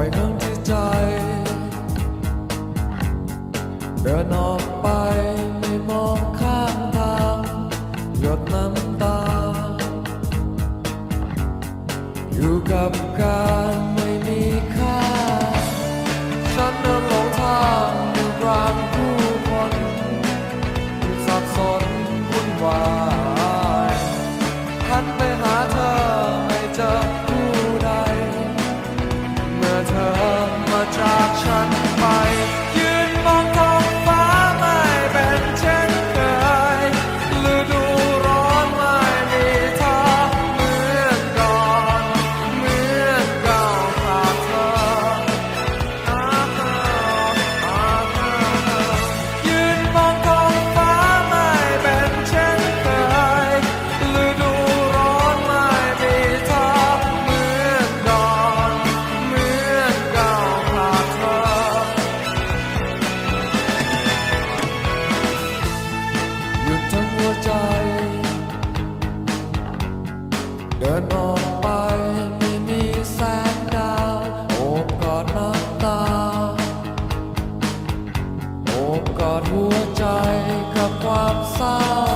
อยครั้งที่ใจ เดินออกไปไม่มองข้างทางหยดน้ำตา อยู่กับการ จ เดินออกไปไม่มีแสงดาวโอบกอดน้ำตา โอบกอดหัวใจกับความเศร้า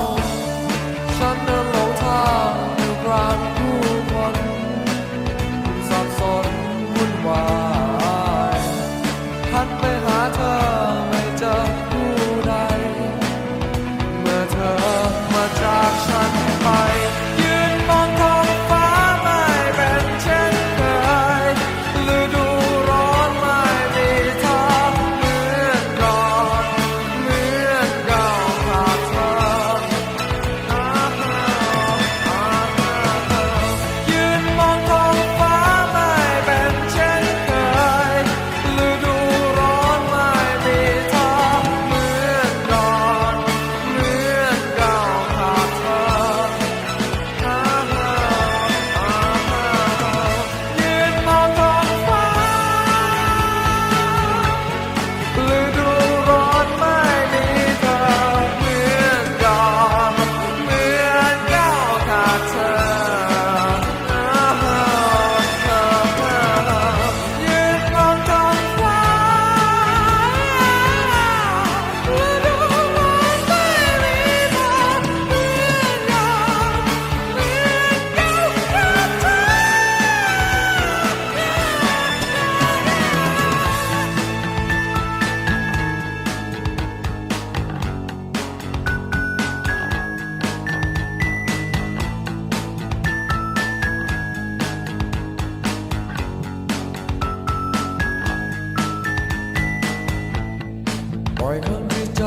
ปล่อยคลื่นในใจ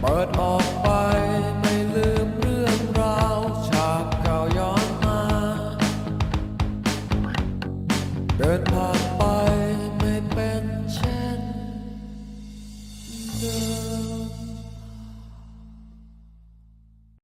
เปิดออก